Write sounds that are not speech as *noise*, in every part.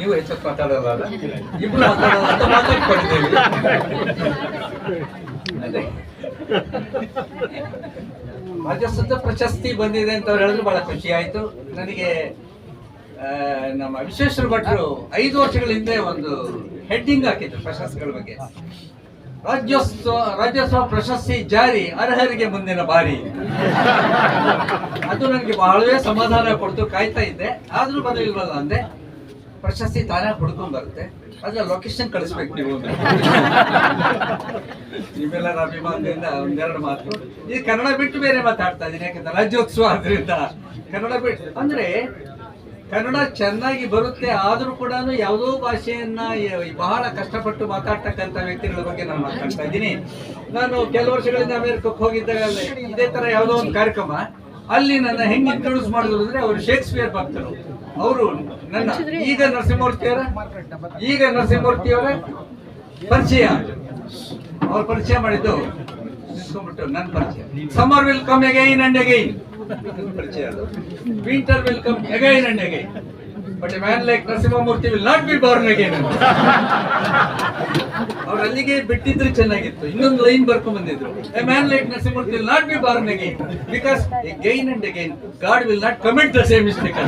ನೀವು ಹೆಚ್ಚು ಮಾತಾಡೋದಲ್ಲ ಇಬ್ರು ಅದೇ. ಪ್ರಶಸ್ತಿ ಬಂದಿದೆ ಅಂತ ಅವ್ರು ಹೇಳಿದ್ರು, ಬಹಳ ಖುಷಿ ಆಯ್ತು. ನನಗೆ ನಮ್ಮ ವಿಶ್ವೇಶ್ವರ ಭಟ್ರು ಐದು ವರ್ಷಗಳ ಹಿಂದೆ ಒಂದು ಹೆಡ್ಡಿಂಗ್ ಹಾಕಿದ್ರು ಪ್ರಶಸ್ತಿಗಳ ಬಗ್ಗೆ. ರಾಜ್ಯೋತ್ಸವ ರಾಜ್ಯೋತ್ಸವ ಪ್ರಶಸ್ತಿ ಜಾರಿ ಅರ್ಹರಿಗೆ ಮುಂದಿನ ಬಾರಿ. ಅದು ನನಗೆ ಬಹಳವೇ ಸಮಾಧಾನ ಕೊಡ್ತು, ಕಾಯ್ತಾ ಇದ್ದೆ. ಆದ್ರೂ ಬರಲಿಲ್ವಲ್ಲ ಅಂದೆ. ಪ್ರಶಸ್ತಿ ತಾನೇ ಹುಡ್ಕೊಂಡ್ ಬರುತ್ತೆ ಅದ್ರ ಲೊಕೇಶನ್ ಕಳಿಸ್ಬೇಕು ನೀವು ನೀವೆಲ್ಲರ ಅಭಿಮಾನದಿಂದ ಒಂದೆರಡು ಮಾತು. ಇದು ಕನ್ನಡ ಬಿಟ್ಟು ಬೇರೆ ಮಾತಾಡ್ತಾ ಇದೀನಿ ಯಾಕಂದ್ರೆ ರಾಜ್ಯೋತ್ಸವ ಆದ್ರಿಂದ. ಕನ್ನಡ ಬಿಟ್ಟು ಅಂದ್ರೆ ಕನ್ನಡ ಚೆನ್ನಾಗಿ ಬರುತ್ತೆ, ಆದ್ರೂ ಕೂಡ ಯಾವುದೋ ಭಾಷೆಯನ್ನ ಬಹಳ ಕಷ್ಟಪಟ್ಟು ಮಾತಾಡ್ತಕ್ಕಂಥ ವ್ಯಕ್ತಿಗಳ ಬಗ್ಗೆ ನಾನು ಮಾತಾಡ್ತಾ ಇದ್ದೀನಿ. ನಾನು ಕೆಲವು ವರ್ಷಗಳಿಂದ ಅಮೆರಿಕಕ್ಕೆ ಹೋಗಿದ್ದಾಗ ಇದೇ ತರ ಯಾವುದೋ ಒಂದು ಕಾರ್ಯಕ್ರಮ. ಅಲ್ಲಿ ನನ್ನ ಹೆಂಗೆ ಇಂಟ್ರೊಡ್ಯೂಸ್ ಮಾಡಿದ್ರು ಅಂದ್ರೆ ಅವರು ಶೇಕ್ಸ್ಪಿಯರ್ ಭಕ್ತರು. ಅವರು ಈಗ ನರಸಿಂಹಮೂರ್ತಿ ಅವರ ಈಗ ನರಸಿಂಹಮೂರ್ತಿ ಅವರ ಪರಿಚಯ. ಅವ್ರ ಪರಿಚಯ ಮಾಡಿದ್ದು ನನ್ನ ಪರಿಚಯ. Summer will come again and again ಪರಿಚಯ winter will come again and again but man like Narasimhamurthy will not be born again ಅವ್ರು ಅಲ್ಲಿಗೆ ಬಿಟ್ಟಿದ್ರೆ ಚೆನ್ನಾಗಿತ್ತು. ಇನ್ನೊಂದು ಲೈನ್ ಬರ್ಕೊಂಡ್ ಬಂದಿದ್ರು. A man like Narasimhamurthy will not be born again because again and again God will not commit the same mistake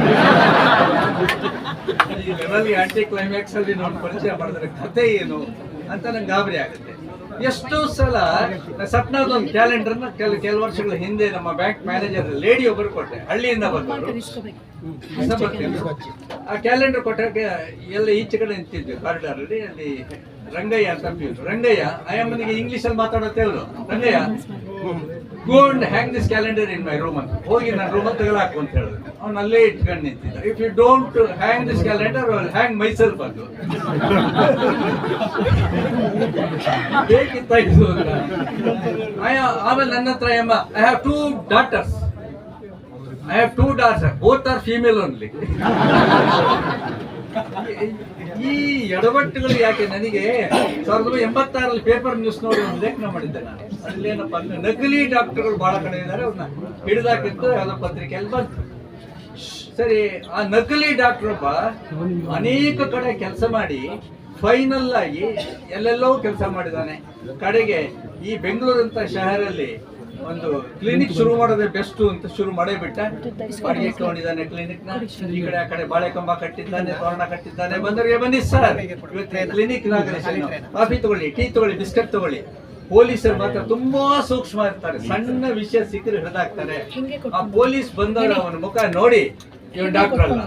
ಈ level anticlimax ಅಲ್ಲಿ ನಾನು ಪರಿಚಯ ಮಾಡಿದ್ರೆ ಕಥೆ ಏನು ಅಂತ ನಂಗೆ ಗಾಬರಿ ಆಗುತ್ತೆ. ಎಷ್ಟೋ ಸಲ ಸಪ್ನಾದ ಒಂದು ಕ್ಯಾಲೆಂಡರ್ನ ಕೆಲ ಕೆಲವು ವರ್ಷಗಳ ಹಿಂದೆ ನಮ್ಮ ಬ್ಯಾಂಕ್ ಮ್ಯಾನೇಜರ್ ಲೇಡಿ ಒಬ್ಬರು ಕೊಟ್ಟೆ ಹಳ್ಳಿಯಿಂದ ಬಂದವರು. ಆ ಕ್ಯಾಲೆಂಡರ್ ಕೊಟ್ಟಾಗ ಎಲ್ಲ ಈಚೆ ಕಡೆ ನಿಂತಿದ್ವಿ ಕಾರಿಡಾರ್ ಅಲ್ಲಿ ಅಲ್ಲಿ ರಂಗಯ್ಯ ಅಂತ ರಂಗಯ್ಯ ಇಂಗ್ಲಿಷ್ ಅಲ್ಲಿ ಮಾತಾಡೋತ್ತೆ ಹೇಳು Rangayya go hang this calendar in my room ಅಂತ. ಹೋಗಿ ನನ್ನ ರೂಮ್ ಅಂತ ತೆಗೆದಾಕು ಅಂತ ಹೇಳಿದ್ರು. ಅವ್ನು ಅಲ್ಲೇ ಇಟ್ಕೊಂಡು ನಿಂತಿದ್ದ. If you don't hang this calendar hang myself ಬಂದು ಅಂತ. ಆಯ- ಆಮೇಲೆ ನನ್ನ ಹತ್ರ ಎಮ್ಮ I have two daughters I have two daughter both are female only ಈ ಎಡವಟ್ಟುಗಳು ಯಾಕೆ? ನನಗೆ ಸಾವಿರದ ಎಂಬತ್ತಾರಲ್ಲಿ ಪೇಪರ್ ನ್ಯೂಸ್ ನೋಡಿ ಒಂದು ಲೇಖನ ಮಾಡಿದ್ದೆ ನಾನು. ಅಲ್ಲೇನಪ್ಪ ಅಂದ್ರೆ ನಕಲಿ ಡಾಕ್ಟರ್ಗಳು ಬಹಳ ಕಡೆ ಇದ್ದಾರೆ, ಅವ್ರನ್ನ ಹಿಡಿದಾಕಿತ್ತು ಯಾವುದೋ ಪತ್ರಿಕೆಯಲ್ಲಿ ಬಂತು. ಸರಿ, ಆ ನಕಲಿ ಡಾಕ್ಟರ್ ಒಬ್ಬ ಅನೇಕ ಕಡೆ ಕೆಲಸ ಮಾಡಿ ಫೈನಲ್ ಆಗಿ ಎಲ್ಲೆಲ್ಲೋ ಕೆಲಸ ಮಾಡಿದ್ದಾನೆ ಕಡೆಗೆ ಈ ಬೆಂಗಳೂರಂತ ಶಹರಲ್ಲಿ ಒಂದು ಕ್ಲಿನಿಕ್ ಶುರು ಮಾಡೋದೇ ಬೆಸ್ಟ್ ಅಂತ ಶುರು ಮಾಡೇ ಬಿಟ್ಟ. ಬಾಡಿಗೆ ಇಟ್ಕೊಂಡಿದ್ದಾನೆ ಕ್ಲಿನಿಕ್ನ. ಈ ಕಡೆ, ಆ ಕಡೆ ಬಾಳೆ ಕಂಬ ಕಟ್ಟಿದ್ದಾನೆ, ತೋರಣ ಕಟ್ಟಿದ್ದಾನೆ. ಬಂದವರಿಗೆ ಬನ್ನಿ ಸರ್. ಇವತ್ತು ಕ್ಲಿನಿಕ್ ಕಾಫಿ ತಗೊಳ್ಳಿ, ಟೀ ತಗೊಳ್ಳಿ, ಬಿಸ್ಕೆಟ್ ತಗೊಳ್ಳಿ. ಪೊಲೀಸರು ಮಾತ್ರ ತುಂಬಾ ಸೂಕ್ಷ್ಮ ಇರ್ತಾರೆ. ಸಣ್ಣ ವಿಷಯ ಸಿಕ್ಕರೆ ಹಿಡಿದಾಗ್ತಾರೆ ಆ ಪೊಲೀಸ್ ಬಂದವರು ಅವನ ಮುಖ ನೋಡಿ, ಇವನ್ ಡಾಕ್ಟರ್ ಅಲ್ಲ.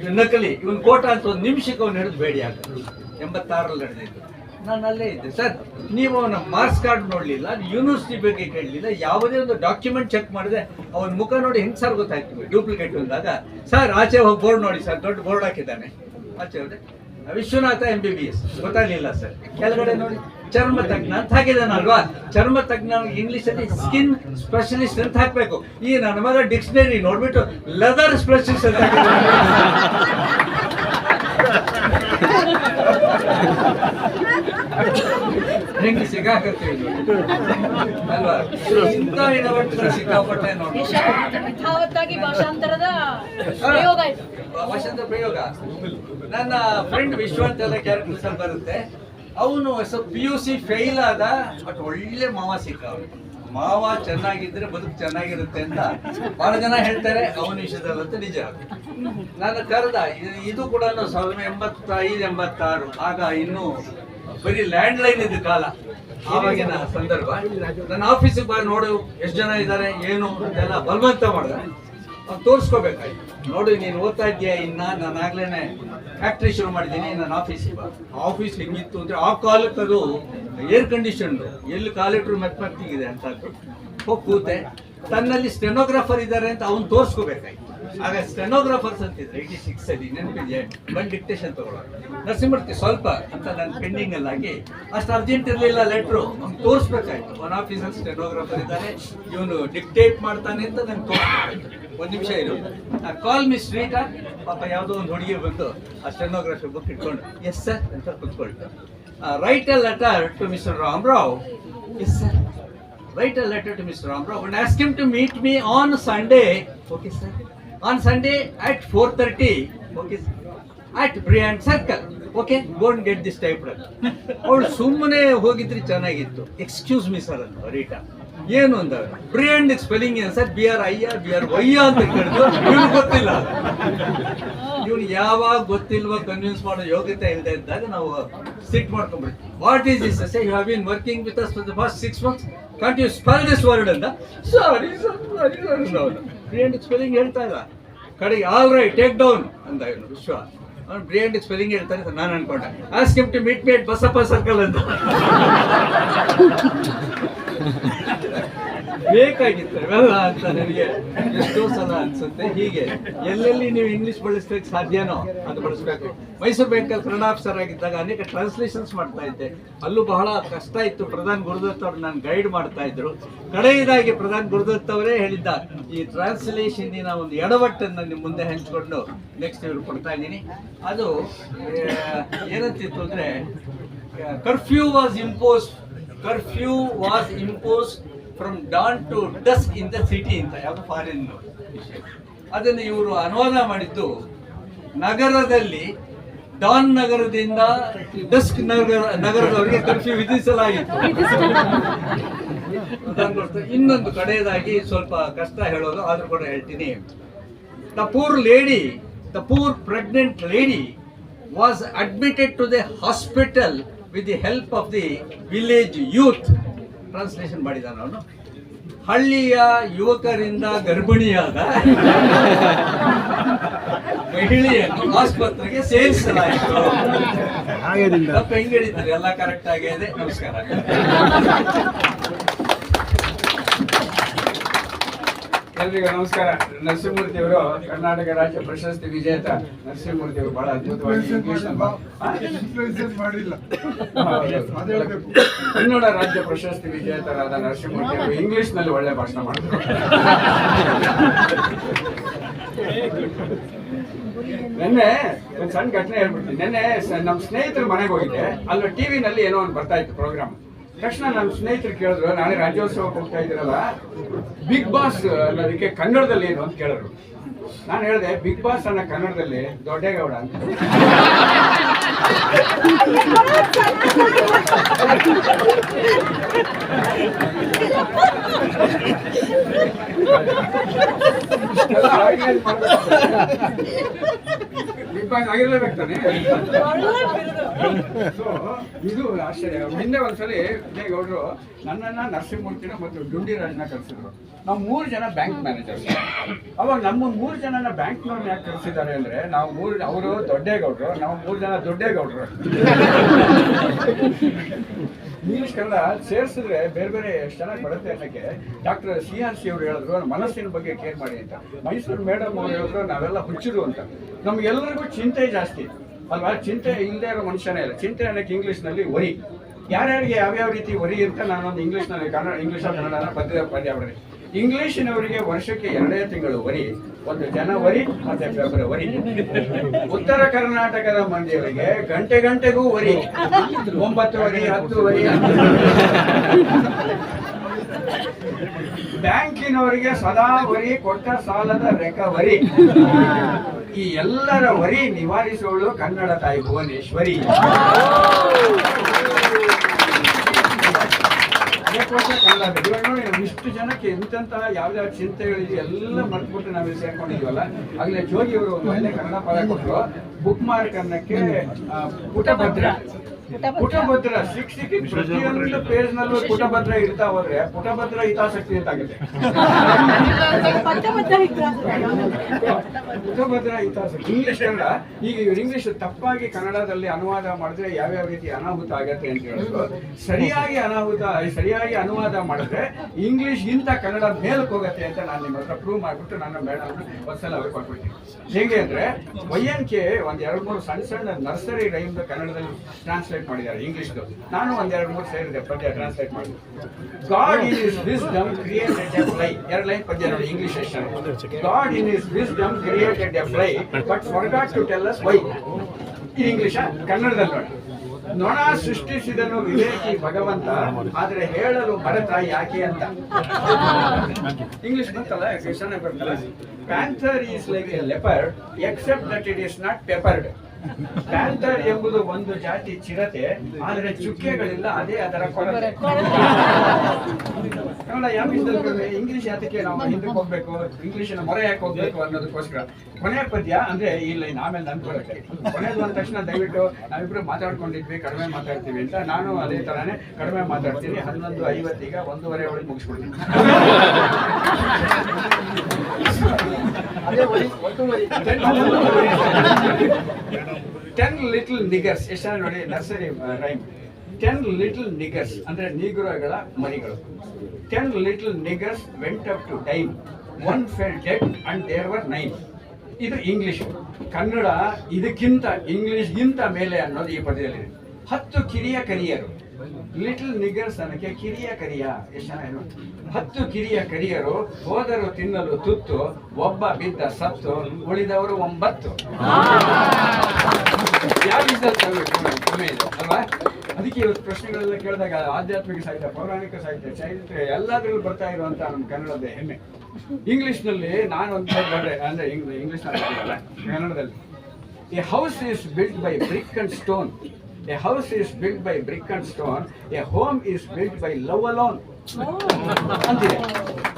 ಇವನ್ ನಕಲಿ, ಇವನ್ ಕೋಟ ಅಂತ ಒಂದು ನಿಮಿಷಕ್ಕೆ ಅವ್ನು ಹಿಡಿದು ಬೇಡಿ ಆಗ್ತದೆ. ಎಂಬತ್ತಾರಲ್ಲಿ ನಡೆದಿದ್ದು ನಾನು ಅಲ್ಲೇ ಇದ್ದೆ ಸರ್, ನೀವು ಅವನ ಮಾರ್ಕ್ಸ್ ಕಾರ್ಡ್ ನೋಡ್ಲಿಲ್ಲ ಯೂನಿವರ್ಸಿಟಿ ಬಗ್ಗೆ ಕೇಳಲಿಲ್ಲ, ಯಾವುದೇ ಒಂದು ಡಾಕ್ಯುಮೆಂಟ್ ಚೆಕ್ ಮಾಡಿದ್ರೆ ಅವನ ಮುಖ ನೋಡಿ ಹೆಂಗ್ ಸರ್ ಗೊತ್ತಾಯ್ತು? ಡೂಪ್ಲಿಕೇಟ್ ಅಂದಾಗ ಸರ್ ಆಚೆ ಹೋಗಿ ಬೋರ್ಡ್ ನೋಡಿ ಸರ್ ದೊಡ್ಡ ಬೋರ್ಡ್ ಹಾಕಿದ್ದಾನೆ. ಆಚೆ ಹೋದೆ Vishwanatha M B B S ಗೊತ್ತಾಗ್ಲಿಲ್ಲ ಸರ್ ಕೆಳಗಡೆ ನೋಡಿ, ಚರ್ಮ ತಜ್ಞ ಅಂತ ಹಾಕಿದಾನಲ್ವಾ ಚರ್ಮ ತಜ್ಞ ಇಂಗ್ಲಿಷ್ ಅಲ್ಲಿ ಸ್ಕಿನ್ ಸ್ಪೆಷಲಿಸ್ಟ್ ಅಂತ ಹಾಕಬೇಕು. ಈ ನನ್ನ ಮಗ ಡಿಕ್ಷನರಿ ನೋಡ್ಬಿಟ್ಟು ಲೆದರ್ ಸ್ಪೆಷಲಿಸ್ಟ್ ಅಂತ ಹೆಂಗೆ ಸಿಗಾಕತ್ತೀವಿ. ಅಲ್ವಾ? ಇಂಥ ಇಡವಟ್ಟುಗಳು ಸಿಕ್ಕಾಪಟ್ಟೆ ನೋಡಿ. ಯಥಾವತ್ತಾಗಿ ಭಾಷಾಂತರದ ಪ್ರಯೋಗ ವಸಂತ ಪ್ರಯೋಗ? ನನ್ನ ಫ್ರೆಂಡ್ ವಿಶ್ವಂತ ಎಲ್ಲ ಕ್ಯಾರೆಕ್ಟರ್ಸ್ ಬರುತ್ತೆ. ಅವನು ಪಿ ಯು ಸಿ ಫೇಲ್ ಆದ ಬಟ್ ಒಳ್ಳೆ ಮಾವ ಸಿಕ್ಕ ಅವ್ನಿಗೆ. ಮಾವ ಚೆನ್ನಾಗಿದ್ರೆ ಬದುಕು ಚೆನ್ನಾಗಿರುತ್ತೆ ಅಂತ ಬಹಳ ಜನ ಹೇಳ್ತಾರೆ ಅವನಿಷದಲ್ಲಂತ ನಿಜ. ನಾನು ಕರೆದ, ಇದು- ಕೂಡ ಸಾವಿರದ ಎಂಬತ್ತೈದು, ಎಂಬತ್ತಾರು. ಆಗ ಇನ್ನು ಬರೀ ಲ್ಯಾಂಡ್ ಲೈನ್ ಇದ್ದ ಕಾಲ. ಆವಾಗಿನ ಸಂದರ್ಭ. ನನ್ನ ಆಫೀಸಿಗೆ ಬಾ ನೋಡು, ಎಷ್ಟು ಜನ ಇದ್ದಾರೆ, ಏನು ಅಂತೆಲ್ಲ ಬಲವಂತ ಮಾಡಿದ. ತೋರಿಸ್ಕೋಬೇಕಾಯ್ತು. ನೋಡಿ, ನೀನು ಓದ್ತಾ ಇದೆಯಾ ಇನ್ನ? ನಾನು ಆಗ್ಲೇನೆ ಫ್ಯಾಕ್ಟ್ರಿ ಶುರು ಮಾಡಿದ್ದೀನಿ ನನ್ನ ಆಫೀಸಿಗೆ ಆಫೀಸ್ ಹೆಂಗಿತ್ತು ಅಂದ್ರೆ, ಆ ಕಾಲಕ್ಕೆ ಅದು ಏರ್ ಕಂಡೀಷನ್ ಎಲ್ಲಿ ಕಾಲಿಟ್ರು ಮೆತ್ ಮೆತ್ತಿಗಿದೆ ಅಂತ ಹೋಗಿ ಕೂತೆ. ತನ್ನಲ್ಲಿ ಸ್ಟೆನೋಗ್ರಾಫರ್ ಇದ್ದಾರೆ ಅಂತ ಅವ್ನು ತೋರಿಸ್ಕೋಬೇಕಾಯ್ತು. ಆಗ ಸ್ಟೆನೋಗ್ರಾಫರ್ಸ್ ಅಂತಿದ್ರೆ ಏಯ್ಟಿ ಸಿಕ್ಸ್ ಅಲ್ಲಿ ನೆನಪಿದೆ ಬಂದು ಡಿಕ್ಟೇಷನ್ ತಗೊಳ್ಳೋಣ ನಸಿಮರ್ತಿ ಸ್ವಲ್ಪ ಅಂತ ನನ್ನ ಪೆಂಡಿಂಗ್ ಅಲ್ಲಿ ಆಗಿ ಅಷ್ಟು ಅರ್ಜೆಂಟ್ ಇರಲಿಲ್ಲ ಲೆಟ್ರು ಅವ್ನು ತೋರಿಸ್ಬೇಕಾಯ್ತು. ಒನ್ ಆಫೀಸಲ್ಲಿ ಸ್ಟೆನೋಗ್ರಾಫರ್ ಇದ್ದಾನೆ ಇವನು ಡಿಕ್ಟೇಟ್ ಮಾಡ್ತಾನೆ ಅಂತ ನಂಗೆ ತೋರಿಸ್ಬೇಕಾಯ್ತು ಒಂದು ನಿಮಿಷ ಇರು. ಕಾಲ್ ಮಿ ಸ್ವೀಟ್ ಪಾಪ ಯಾವುದೋ ಒಂದು ಹುಡುಗಿ ಬಂದು ಆ ಸ್ಟೆನೋಗ್ರಾಫಿ ಬುಕ್ ಇಟ್ಕೊಂಡು ಎಸ್ ಸರ್ ಅಂತ ಕುತ್ಕೊಳ್ತು. Write a letter to mister Ramarao yes sir write a letter to Mr. Ramarao and ask him to meet me on Sunday. Okay sir on Sunday at 4.30. Okay sir at Briand circle okay go and get this type ಅವಳು ಸುಮ್ಮನೆ ಹೋಗಿದ್ರೆ ಚೆನ್ನಾಗಿತ್ತು. Excuse me sir ಅಂತ Rita ಏನು ಅಂದ Briand spelling ಏನು sir? B R I R B R why ಅಂತ ಕೇಳಿದ್ರು. ಇವ್ನು ಗೊತ್ತಿಲ್ಲ. ಇವ್ನು ಯಾವಾಗ ಗೊತ್ತಿಲ್ವ ಕನ್ವಿನ್ಸ್ ಮಾಡೋ ಯೋಗ್ಯತೆ ಇಲ್ಲದೆ ಇದ್ದಾಗ ನಾವು ಸಿಟ್ ಮಾಡ್ಕೊಂಡ್ಬಿಡ್ತೀವಿ. What is this say you have been working with us for the first six months continue spell this word ಅಂತ. ಸಾರಿ ಸಾರಿ ಬ್ರಿಯಾಂಡ್ ಸ್ಪೆಲ್ಲಿಂಗ್ ಹೇಳ್ತಾ ಇಲ್ಲ. ಕಡೆಗೆ ಆಲ್ ರೈಟ್ ಟೇಕ್ ಡೌನ್ ಅಂದ ಇವನು ವಿಶ್ವ ಅವ್ನು ಬ್ರಿಯಾಂಡ್ ಸ್ಪೆಲ್ಲಿಂಗ್ ಹೇಳ್ತಾರೆ ಸರ್ ನಾನು ಅನ್ಕೊಂಡೆ. Ask him to meet me at Basappa circle ಅಂತ. ಬೇಕಾಗಿತ್ತು ಅಂತ ನನಗೆ ಎಷ್ಟೋ ಸಲ ಅನ್ಸುತ್ತೆ. ಹೀಗೆ, ಎಲ್ಲೆಲ್ಲಿ ನೀವು ಇಂಗ್ಲಿಷ್ ಬಳಸ್ಲಿಕ್ಕೆ ಸಾಧ್ಯನೋ ಅದು ಬಳಸಬೇಕು. ಮೈಸೂರು ಬ್ಯಾಂಕಲ್ಲಿ ಕನ್ನಡ ಆಫೀಸರ್ ಆಗಿದ್ದಾಗ ಅನೇಕ ಟ್ರಾನ್ಸ್ಲೇಷನ್ಸ್ ಮಾಡ್ತಾ ಇದ್ದೆ. ಅಲ್ಲೂ ಬಹಳ ಕಷ್ಟ ಇತ್ತು. ಪ್ರಧಾನ್ ಗುರುದತ್ ಅವ್ರು ನಾನು ಗೈಡ್ ಮಾಡ್ತಾ ಇದ್ರು. ಕಡೆಯದಾಗಿ ಪ್ರಧಾನ್ ಗುರುದತ್ ಅವರೇ ಹೇಳಿದ್ದ ಈ ಟ್ರಾನ್ಸ್ಲೇಷನ್ನಿನ ಒಂದು ಎಡವಟ್ಟನ್ನು ನಿಮ್ಮ ಮುಂದೆ ಹಂಚಿಕೊಂಡು ನೆಕ್ಸ್ಟ್ ಇವ್ರು ಕೊಡ್ತಾ ಇದ್ದೀನಿ. ಅದು ಏನಂತಿತ್ತು ಅಂದ್ರೆ curfew was impose curfew was impose from dawn to dusk in the city ಅಂತ ಯಾವ ಫಾರಿನ್ ವಿಷಯ. ಅದನ್ನು ಇವರು ಅನುವಾದ ಮಾಡಿದ್ದು ನಗರದಲ್ಲಿ ಡಾನ್ ನಗರದಿಂದ ಡಸ್ಕ್ ನಗರ, ನಗರದವರಿಗೆ ಕಕ್ಷಿ ವಿಧಿಸಲಾಗಿತ್ತು ಇನ್ನೊಂದು ಕಡೆಯದಾಗಿ ಸ್ವಲ್ಪ ಕಷ್ಟ ಹೇಳೋದು, ಆದ್ರೂ ಕೂಡ ಹೇಳ್ತೀನಿ. The poor lady the poor pregnant lady was admitted to the hospital with the help of the village youth translation ಮಾಡಿದ್ದಾನೆ ಅವನು. ಹಳ್ಳಿಯ ಯುವಕರಿಂದ ಗರ್ಭಿಣಿಯಾದ ಮಹಿಳೆಯನ್ನು ಆಸ್ಪತ್ರೆಗೆ ಸೇರಿಸಲಾಯಿತು. ತಪ್ಪು ಹೆಂಗ್ ಎಲ್ಲ ಕರೆಕ್ಟ್ ಆಗಿದೆ. ನಮಸ್ಕಾರ. ಎಲ್ರಿಗೂ ನಮಸ್ಕಾರ. ನರಸಿಂಹಮೂರ್ತಿ ಅವರು ಕರ್ನಾಟಕ ರಾಜ್ಯ ಪ್ರಶಸ್ತಿ ವಿಜೇತ. ನರಸಿಂಹಮೂರ್ತಿ ಅವರು ಬಹಳ ಅದ್ಭುತವಾಗಿ ಮಾಡಿಲ್ಲ. *laughs* ಕನ್ನಡ ರಾಜ್ಯ ಪ್ರಶಸ್ತಿ ವಿಜೇತರಾದ ನರಸಿಂಹಮೂರ್ತಿ ಅವರು ಇಂಗ್ಲಿಷ್ನಲ್ಲಿ ಒಳ್ಳೆ ಭಾಷಣ ಮಾಡ್ತಾರೆ. *laughs* ನಿನ್ನೆ ಒಂದು ಸಣ್ಣ ಘಟನೆ ಹೇಳ್ಬಿಡ್ತೀನಿ. ನಿನ್ನೆ ನಮ್ಮ ಸ್ನೇಹಿತರು ಮನೆಗೆ ಹೋಗಿದ್ದೆ. ಅಲ್ಲಿ ಟಿವಿನಲ್ಲಿ ಏನೋ ಒಂದು ಬರ್ತಾ ಇತ್ತು ಪ್ರೋಗ್ರಾಮ್ ತಕ್ಷಣ ನನ್ನ ಸ್ನೇಹಿತರು ಕೇಳಿದ್ರು, ನಾನೇ ರಾಜ್ಯೋತ್ಸವಕ್ಕೆ ಹೋಗ್ತಾ ಇದ್ದೀರಲ್ಲ ಬಿಗ್ ಬಾಸ್ ಅನ್ನೋದಕ್ಕೆ ಕನ್ನಡದಲ್ಲಿ ಏನು ಅಂತ ಕೇಳಿದ್ರು. ನಾನು ಹೇಳಿದೆ ಬಿಗ್ ಬಾಸ್ ಅನ್ನ ಕನ್ನಡದಲ್ಲಿ ದೊಡ್ಡೇಗೌಡ ಅಂತ. ಬಿಗ್ ಬಾಸ್ ಆಗಿರ್ಲೇಬೇಕು ತಾನೆ? ಸೊ *laughs* ಇದು ಆಶ್ಚರ್ಯ. ಹಿಂದೆ ಒಂದ್ಸಲಿ ಗೌಡ್ರು ನನ್ನನ್ನ ನರಸಿಂಹಮೂರ್ತಿನ ಮತ್ತು ಡುಂಡಿ ರಾಜನ ಕರೆಸಿದ್ರು. ನಾವು ಮೂರು ಜನ ಬ್ಯಾಂಕ್ ಮ್ಯಾನೇಜರ್ಸ್ ಅವಾಗ ನಮ್ಮ ಮೂರು ಜನನ ಬ್ಯಾಂಕ್ನವ್ರನ್ನ ಯಾಕೆ ಕರೆಸಿದ್ದಾರೆ ಅಂದ್ರೆ ನಾವು ಮೂರು ಅವರು ದೊಡ್ಡೇಗೌಡ್ರು, ನಾವು ಮೂರು ಜನ ದೊಡ್ಡೇಗೌಡ್ರು. ಇಂಗ್ಲಿಷ್ ಕನ್ನಡ ಸೇರಿಸಿದ್ರೆ ಬೇರೆ ಬೇರೆ ಎಷ್ಟು ಚೆನ್ನಾಗಿ ಬರುತ್ತೆ ಅನ್ನೋಕ್ಕೆ ಡಾಕ್ಟರ್ ಸಿ ಆರ್ ಸಿ ಅವರು ಹೇಳಿದ್ರು ಮನಸ್ಸಿನ ಬಗ್ಗೆ ಕೇರ್ ಮಾಡಿ ಅಂತ. ಮೈಸೂರು ಮೇಡಮ್ ಅವ್ರು ಹೇಳಿದ್ರು, ನಾವೆಲ್ಲ ಹುಚ್ಚರು ಅಂತ. ನಮ್ಗೆಲ್ಲರಿಗೂ ಚಿಂತೆ ಜಾಸ್ತಿ. ಅಲ್ವಾ? ಚಿಂತೆ ಇಲ್ಲದೆ ಇರೋ ಮನುಷ್ಯನೇ ಇಲ್ಲ. ಚಿಂತೆ ಅನ್ನೋಕೆ ಇಂಗ್ಲೀಷ್ನಲ್ಲಿ ವರಿ. ಯಾರ್ಯಾರಿಗೆ ಯಾವ್ಯಾವ ರೀತಿ ವರಿ ಅಂತ ನಾನೊಂದು ಇಂಗ್ಲೀಷ್ನಲ್ಲಿ ಕನ್ನಡ ಇಂಗ್ಲೀಷ್ ಕನ್ನಡ ಪದ್ಯ ಪದ್ಯ ಬಿಡ್ರಿ ಇಂಗ್ಲೀಷಿನವರಿಗೆ ವರ್ಷಕ್ಕೆ ಎರಡೇ ತಿಂಗಳು ವರಿ. ಒಂದು ಜನವರಿ ಮತ್ತೆ ಫೆಬ್ರವರಿ ಉತ್ತರ ಕರ್ನಾಟಕದ ಮಂದಿಯವರಿಗೆ ಗಂಟೆ ಗಂಟೆಗೂ ವರಿ. ಒಂಬತ್ತುವರೆ ಹತ್ತುವರೆ ಬ್ಯಾಂಕಿನವರಿಗೆ ಸದಾ ವರಿ ಕೊಟ್ಟ ಸಾಲದ ರೆಕವರಿ. ಈ ಎಲ್ಲರ ವರಿ ನಿವಾರಿಸುವಳು ಕನ್ನಡ ತಾಯಿ ಭುವನೇಶ್ವರಿ. ಇಷ್ಟು ಜನಕ್ಕೆ ಎಂತೆಂತಹ ಯಾವ್ಯಾವ ಚಿಂತೆಗಳಿದೆ ಎಲ್ಲ ಮರ್ತ್ಬಿಟ್ಟು ನಾವು ಸೇರ್ಕೊಂಡಿದೀವಲ್ಲ ಆಗ್ಲೇ ಜೋಗಿ ಅವರು ಒಳ್ಳೆ ಕನ್ನಡ ಪದ ಕೊಟ್ಟರು ಬುಕ್ ಮಾರ್ಕ್ ಅನ್ನಕ್ಕೆ ಪುಟಭದ್ರ. ಪುಟಭದ್ರ. ಸಿಕ್ ಸಿಕ್ಕಿ ಪ್ರತಿಯೊಂದು ಪೇಜ್ ನಲ್ಲೂ ಪುಟಭದ್ರ ಇರ್ತಾ ಹೋದ್ರೆ ಪುಟಭದ್ರ ಹಿತಾಸಕ್ತಿ ಅಂತ ಆಗುತ್ತೆ ಪುಟಭದ್ರ ಹಿತಾಸಕ್ತಿ. ಇಂಗ್ಲಿಷ್ ಕನ್ನಡ ಈಗ ಇವ್ರು ಇಂಗ್ಲಿಷ್ ತಪ್ಪಾಗಿ ಕನ್ನಡದಲ್ಲಿ ಅನುವಾದ ಮಾಡಿದ್ರೆ ಯಾವ್ಯಾವ ರೀತಿ ಅನಾಹುತ ಆಗತ್ತೆ ಅಂತ ಹೇಳಿದ್ರು. ಸರಿಯಾಗಿ ಅನಾಹುತ ಸರಿಯಾಗಿ ಅನುವಾದ ಮಾಡಿದ್ರೆ ಇಂಗ್ಲಿಷ್ ಇಂತ ಕನ್ನಡ ಮೇಲಕ್ಕೆ ಹೋಗತ್ತೆ ಅಂತ ನಾನು ನಿಮ್ಮ ಹತ್ರ ಪ್ರೂವ್ ಮಾಡ್ಬಿಟ್ಟು ನನ್ನ ಮೇಡಮ್ ಒಂದ್ಸಲ ಅವ್ರಿಗೆ ಕೊಟ್ಬಿಡ್ತೀನಿ. ಹೆಂಗೆ ಅಂದ್ರೆ ವೈ ಎನ್ ಕೆ ಒಂದ್ ಎರಡ್ ಮೂರು ಸಣ್ಣ ಸಣ್ಣ ನರ್ಸರಿ ರೈಮ್ ಕನ್ನಡದಲ್ಲಿ ಟ್ರಾನ್ಸ್ಲೇಟ್ ಮಾಡಿದ್ದಾರೆ ಇಂಗ್ಲಿಷ್ದು ನಾನು ಒಂದೆರಡು, ಮೂರು ಸೇರಿದೆ ಪದ್ಯ ಟ್ರಾನ್ಸ್ಲೇಟ್ ಮಾಡಿದೆ God in his wisdom created a fly ಎರಡು ಲೈನ್ ಪದ್ಯ ನೋಡಿ ಇಂಗ್ಲಿಷ್ ಎಷ್ಟು God in his wisdom created a fly but forgot to tell us why ಇದು ಇಂಗ್ಲಿಷ ಕನ್ನಡದಲ್ಲಿ ನೋಡಿ. ನೊಣ ಸೃಷ್ಟಿಸಿದನು ವಿವೇಕಿ ಭಗವಂತ, ಆದ್ರೆ ಹೇಳಲು ಭರತ ಯಾಕೆ ಅಂತ. ಇಂಗ್ಲಿಷ್ ಗೊತ್ತಲ್ಲ? ಚೆನ್ನಾಗಿ ಬರ್ತಲ್ಲ. Panther is like a leopard except that it is not peppered panther ಎಂಬುದು ಒಂದು ಜಾತಿ ಚಿರತೆ ಆದರೆ ಚುಕ್ಕೆಗಳಿಲ್ಲ ಅದೇ ಅದರ ಕೊರತೆ. ಕನ್ನಡ ಯಾವ ವಿಷಯದಲ್ಲಿ ಇಂಗ್ಲಿಷ್ ಯಾತಕ್ಕೆ ನಾವು ಹಿಂದಕ್ಕೆ ಹೋಗ್ಬೇಕು. ಇಂಗ್ಲಿಷಿನ ಮೊರೆ ಯಾಕೆ ಹೋಗ್ಬೇಕು ಅನ್ನೋದಕ್ಕೋಸ್ಕರ. ಕೊನೆ ಪದ್ಯ ಅಂದ್ರೆ ಈ ಲೈನ್ ಆಮೇಲೆ ಅನ್ಕೊಳ್ಳಕ್ಕೆ ಕೊನೆದು ಅಂದ ತಕ್ಷಣ ದಯವಿಟ್ಟು ನಾವಿಬ್ರು ಮಾತಾಡ್ಕೊಂಡಿದ್ವಿ ಕಡಿಮೆ ಮಾತಾಡ್ತೀವಿ ಅಂತ ನಾನು ಅದೇ ತರಾನೇ ಕಡಿಮೆ ಮಾತಾಡ್ತೀನಿ. ಹನ್ನೊಂದು ಐವತ್ತೀಗ ಒಂದೂವರೆ ಒಳಗೆ ಮುಗಿಸ್ಬಿಡ್ತೀನಿ. ಟೆನ್ ಲಿಟಲ್ ನಿಗರ್ಸ್ ಎಷ್ಟು ನೋಡಿ nursery rhyme. Ten little niggers ಅಂದರೆ ನೀಗ್ರೋಗಳ ಮರಿಗಳು ten little niggers went up to time one fell dead and there were nine ಇದು ಇಂಗ್ಲಿಷ್ ಕನ್ನಡ ಇದಕ್ಕಿಂತ ಇಂಗ್ಲಿಷ್ಗಿಂತ ಮೇಲೆ ಅನ್ನೋದು ಈ ಪದ್ಯದಲ್ಲಿದೆ ಹತ್ತು ಕಿರಿಯ ಕರಿಯರು. ಲಿಟಲ್ ನಿಗರ್ಸ್ ಅನ್ನಕ್ಕೆ ಕಿರಿಯ ಕರಿಯ. ಎಷ್ಟು ಏನು? ಹತ್ತು ಕಿರಿಯ ಕರಿಯರು ಹೋದರು ತಿನ್ನಲು ತುತ್ತು ಒಬ್ಬ ಬಿದ್ದ ಸತ್ತು ಉಳಿದವರು ಒಂಬತ್ತು. ಯಾವ ವಿಷಯದಲ್ಲಿ ತಗೊಳ್ಬೇಕು ನಾವು ಕಮ್ಮಿ ಇದೆ ಅಲ್ವಾ? ಅದಕ್ಕೆ ಇವತ್ತು ಪ್ರಶ್ನೆಗಳೆಲ್ಲ ಕೇಳಿದಾಗ ಆಧ್ಯಾತ್ಮಿಕ ಸಾಹಿತ್ಯ, ಪೌರಾಣಿಕ ಸಾಹಿತ್ಯ, ಚೈತ್ರ ಎಲ್ಲದರಲ್ಲೂ ಬರ್ತಾ ಇರುವಂತ ನಮ್ಮ ಕನ್ನಡದ ಹೆಮ್ಮೆ. ಇಂಗ್ಲಿಷ್ನಲ್ಲಿ ನಾನು ಒಂದು ಬರ್ರೆ ಅಂದ್ರೆ ಇಂಗ್ಲಿಷ್ ಕನ್ನಡದಲ್ಲಿ. A house is built by brick and stone a house is built by brick and stone a home is built by love alone ಅಂತಿದೆ.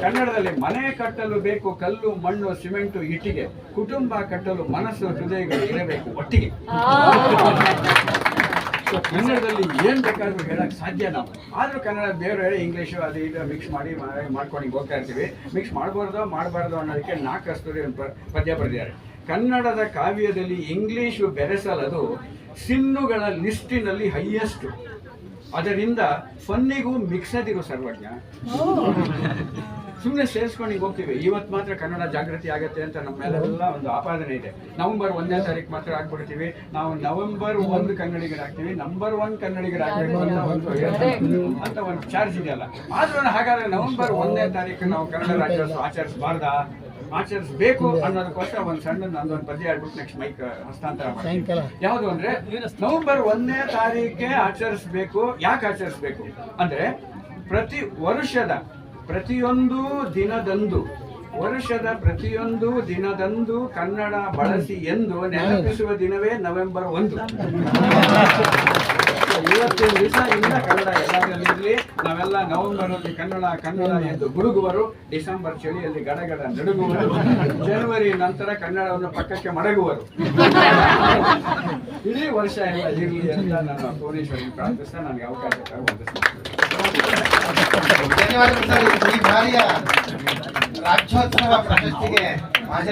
ಕನ್ನಡದಲ್ಲಿ ಮನೆ ಕಟ್ಟಲು ಬೇಕು, ಕಲ್ಲು, ಮಣ್ಣು, ಸಿಮೆಂಟು, ಇಟ್ಟಿಗೆ. ಕುಟುಂಬ ಕಟ್ಟಲು ಮನಸ್ಸು, ಹೃದಯಗಳು ಇರಬೇಕು, ಒಟ್ಟಿಗೆ. So, ಕನ್ನಡದಲ್ಲಿ ಏನು ಬೇಕಾದ್ರೂ ಹೇಳಕ್ಕೆ ಸಾಧ್ಯ ನಾವು. ಆದರೂ ಕನ್ನಡ ಬೇರೆ ಇಂಗ್ಲೀಷು ಅದು ಇದು ಮಿಕ್ಸ್ ಮಾಡಿ ಮಾಡ್ಕೊಂಡು ಹಿಂಗ್ ಹೋಗ್ತಾ ಇರ್ತೀವಿ. ಮಿಕ್ಸ್ ಮಾಡಬಾರ್ದು ಮಾಡಬಾರ್ದು ಅನ್ನೋದಕ್ಕೆ ನಾಲ್ಕು ಕಸ್ತೂರಿ ಪದ್ಯ ಬರೆದಿದ್ದಾರೆ. ಕನ್ನಡದ ಕಾವ್ಯದಲ್ಲಿ ಇಂಗ್ಲೀಷು ಬೆರೆಸಲದು ಸಿನ್ನುಗಳ ಲಿಸ್ಟಿನಲ್ಲಿ ಹೈಯೆಸ್ಟ್ ಅದರಿಂದ ಫನ್ನಿಗೂ ಮಿಕ್ಸದಿರು ಸರ್ವಜ್ಞ. ಸುಮ್ಮನೆ ಸೇರಿಸ್ಕೊಂಡು ಹಿಂಗ್ ಹೋಗ್ತೀವಿ. ಇವತ್ತು ಮಾತ್ರ ಕನ್ನಡ ಜಾಗೃತಿ ಆಗುತ್ತೆ ಅಂತ ನಮ್ಮ ಮೇಲೆಲ್ಲ ಒಂದು ಆಪಾದನೆ ಇದೆ. ನವೆಂಬರ್ ಒಂದನೇ ತಾರೀಕು ಮಾತ್ರ ಆಗ್ಬಿಡ್ತೀವಿ. ನಾವು ನವೆಂಬರ್ ಒಂದು ಕನ್ನಡಿಗರಾಗ್ತೀವಿ ನಂಬರ್ ಒನ್ ಕನ್ನಡಿಗರಾಗಬೇಕು ಅಂತ ಒಂದು ಅಂತ ಒಂದು ಚಾರ್ಜ್ ಇದೆಯಲ್ಲ ಆದ್ರೂ ಹಾಗಾದ್ರೆ ನವೆಂಬರ್ ಒಂದನೇ ತಾರೀಕು ನಾವು ಕನ್ನಡ ರಾಜ್ಯೋತ್ಸವ ಆಚರಿಸಬಾರ್ದಾ? ಆಚರಿಸಬೇಕು ಅನ್ನೋದಕ್ಕೋಸ್ಕರ ಒಂದು ಸಣ್ಣ ನಂದೊಂದು ಪದ್ಯ ಹೇಳ್ಬಿಟ್ಟು ನೆಕ್ಸ್ಟ್ ಮೈಕ್ ಹಸ್ತಾಂತರ ಮಾಡ್ತೀನಿ ಯಾವುದು ಅಂದ್ರೆ ನವೆಂಬರ್ ಒಂದನೇ ತಾರೀಕೆ ಆಚರಿಸಬೇಕು. ಯಾಕೆ ಆಚರಿಸಬೇಕು? ಅಂದ್ರೆ ಪ್ರತಿ ವರ್ಷದ ಪ್ರತಿಯೊಂದು ದಿನದಂದು, ವರ್ಷದ ಪ್ರತಿಯೊಂದು ದಿನದಂದು ಕನ್ನಡ ಬಳಸಿ ಎಂದು ನೆನಪಿಸುವ ದಿನವೇ ನವೆಂಬರ್ ಒಂದು. ಇವತ್ತಿನ ದಿವಸ ಇಲ್ಲ ಕನ್ನಡ ಎಲ್ಲದರಲ್ಲಿರಲಿ. ನಾವೆಲ್ಲ ನವೆಂಬರ್ ಅಲ್ಲಿ ಕನ್ನಡ ಕನ್ನಡ ಎಂದು ಗುಡುಗುವರು, ಡಿಸೆಂಬರ್ ಚಳಿಯಲ್ಲಿ ಗಡಗಡ ನಡುಗುವರು, ಜನವರಿ ನಂತರ ಕನ್ನಡವನ್ನು ಪಕ್ಕಕ್ಕೆ ಮಡಗುವರು. ಇಡೀ ವರ್ಷ ಎಲ್ಲ ಇರಲಿ ಅಂತ ನಾನು ಭುವನೇಶ್ವರಿ ಪ್ರಾರ್ಥಿಸ್ತಾ ನನಗೆ ಅವಕಾಶ ಧನ್ಯವಾದಗಳು. ಸರ್ ಈ ಬಾರಿಯ ರಾಜ್ಯೋತ್ಸವ ಪ್ರಶಸ್ತಿಗೆ ಮಾಜಿ